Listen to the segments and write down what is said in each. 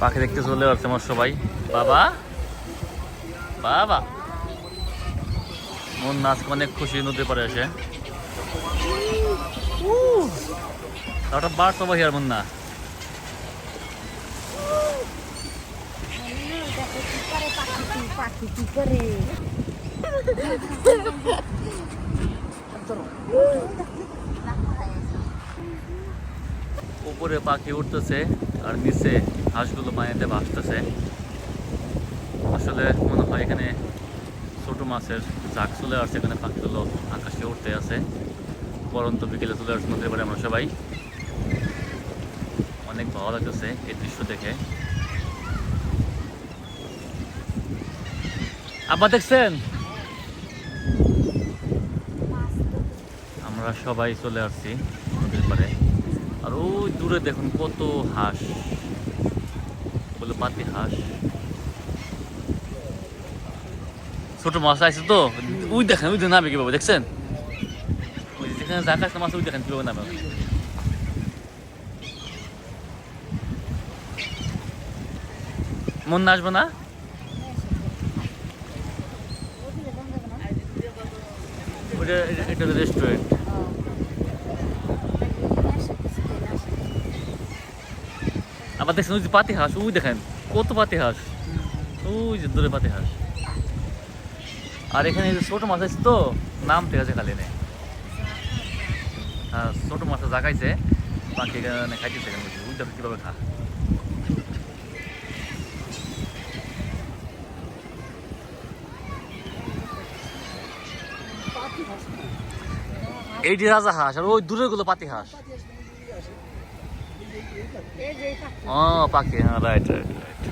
পাখি দেখতে চলে আসছে আমার সবাই। বাবা বাবা। মন নাচ অনেক খুশি নদী পারে এসে। ওটা বার সবাই আর মন না। উপরে পাখি উঠতেছে আর নিচে হাঁসগুলো পানিতে ভাসতেছে। আসলে মনে হয় এখানে ছোট মাছের জাক চলে আসছে, এখানে পাখিগুলো আকাশে উঠতে আছে। পরন্ত বিকেলে চলে আসছে নদীর পাড়ে আমরা সবাই। অনেক ভালো লাগতেছে এই দৃশ্য দেখে। আবার দেখছেন? আমরা সবাই চলে আসছি নদীর পাড়ে। আর ওই দূরে দেখুন কত হাঁস। বলে পাতি হাঁস। ছোট মাছ আছে তো ওই দেখেন ওই নামে কীভাবে, দেখছেন? জাকাশ মাছ, ওই দেখেন কীভাবে নামে। মন আসব না? এটা- এটা রেস্টুরেন্ট আবার দেখছেন ওই যে পাতি হাঁস ওই দেখেন কত পাতি হাঁস ওই যে দূরে পাতি হাঁস আর এখানে যে ছোট মাছ আছে তো নাম ঠিক আছে খালি নেই। হ্যাঁ ছোট মাছ জাগাইছে। বাকি এখানে খাইতেছে এখানে। ওই দেখো কীভাবে খা? এইটি রাজা হাঁস আর ওই দূরেরগুলো পাতি হাঁস এই যে এই পাখি ও পাখি হ্যাঁ রাইট রাইট রাইট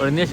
ওরা নিয়ে